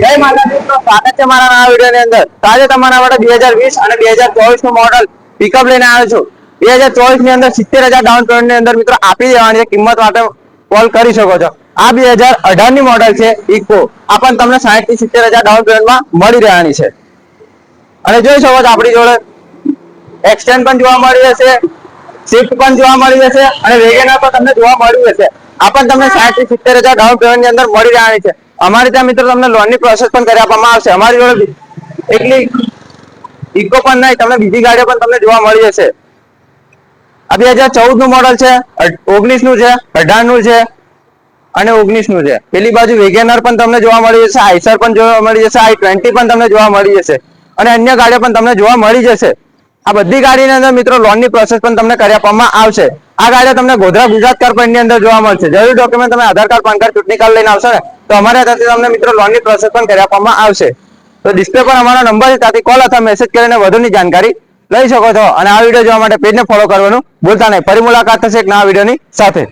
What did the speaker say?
જય માતાજી સ્વાગત છે મારા નવા વીડિયો ની અંદર. તો તમારા માટે બે હજાર વીસ અને બે હજાર ચોવીસનું મોડલ પિકઅપ લઈને આવ્યો છું. બે હજાર ચોવીસની અંદર સિત્તેર હજાર ડાઉન પેમેન્ટની અંદર મિત્રો આપી દેવાની છે. કિંમત માટે કોલ કરી શકો છો. આ બે હજાર અઢારની મોડલ છે ઇકો આ પણ તમને સાહીઠથી સિત્તેર હજાર ડાઉન પેમેન્ટમાં મળી રહેવાની છે. અને જોઈ શકો છો આપણી જોડે એક્સટેન્ડ પણ જોવા મળી જશે શિફ્ટ પણ જોવા મળી જશે અને વેગેનર પણ તમને જોવા મળી જશે. આ પણ તમને સાહીઠથી સિત્તેર હજાર ડાઉન પેમેન્ટની અંદર મળી રહેવાની છે. અમારે ત્યાં મિત્રો તમને લોનની પ્રોસેસ પણ કરી આપવામાં આવશે. અમારી જોડે એટલી ઇકો પણ નહીં, તમને બીજી ગાડીઓ પણ તમને જોવા મળી જશે. આ બે હજાર ચૌદનું મોડલ છે ઓગણીસનું છે અઢારનું છે અને ઓગણીસનું છે. પેલી બાજુ વેગેનર પણ તમને જોવા મળી જશે, આઈસર પણ જોવા મળી જશે, આઈ ટ્વેન્ટી પણ તમને જોવા મળી જશે અને અન્ય ગાડીઓ પણ તમને જોવા મળી જશે. આ બધી ગાડીની અંદર મિત્રો લોનની પ્રોસેસ પણ તમને કરી આપવામાં આવશે. આ ગાડીઓ તમને ગોધરા ગુજરાતની અંદર જોવા મળશે. જરૂરી ડોક્યુમેન્ટ તમે આધાર કાર્ડ, પાન કાર્ડ, ચૂંટણી કાર્ડ લઈને આવશો ને તો અમારા ત્યાંથી તમને મિત્રો લોનની પ્રોસેસ પણ કરી આપવામાં આવશે. તો ડિસ્પ્લે પર અમારો નંબર છે, ત્યાંથી કોલ અથવા મેસેજ કરીને વધુની જાણકારી લઈ શકો છો. અને આ વીડિયો જોવા માટે પેજને ફોલો કરવાનું ભૂલતા નહીં. ફરી મુલાકાત થશે એક નવા વિડીયોની સાથે.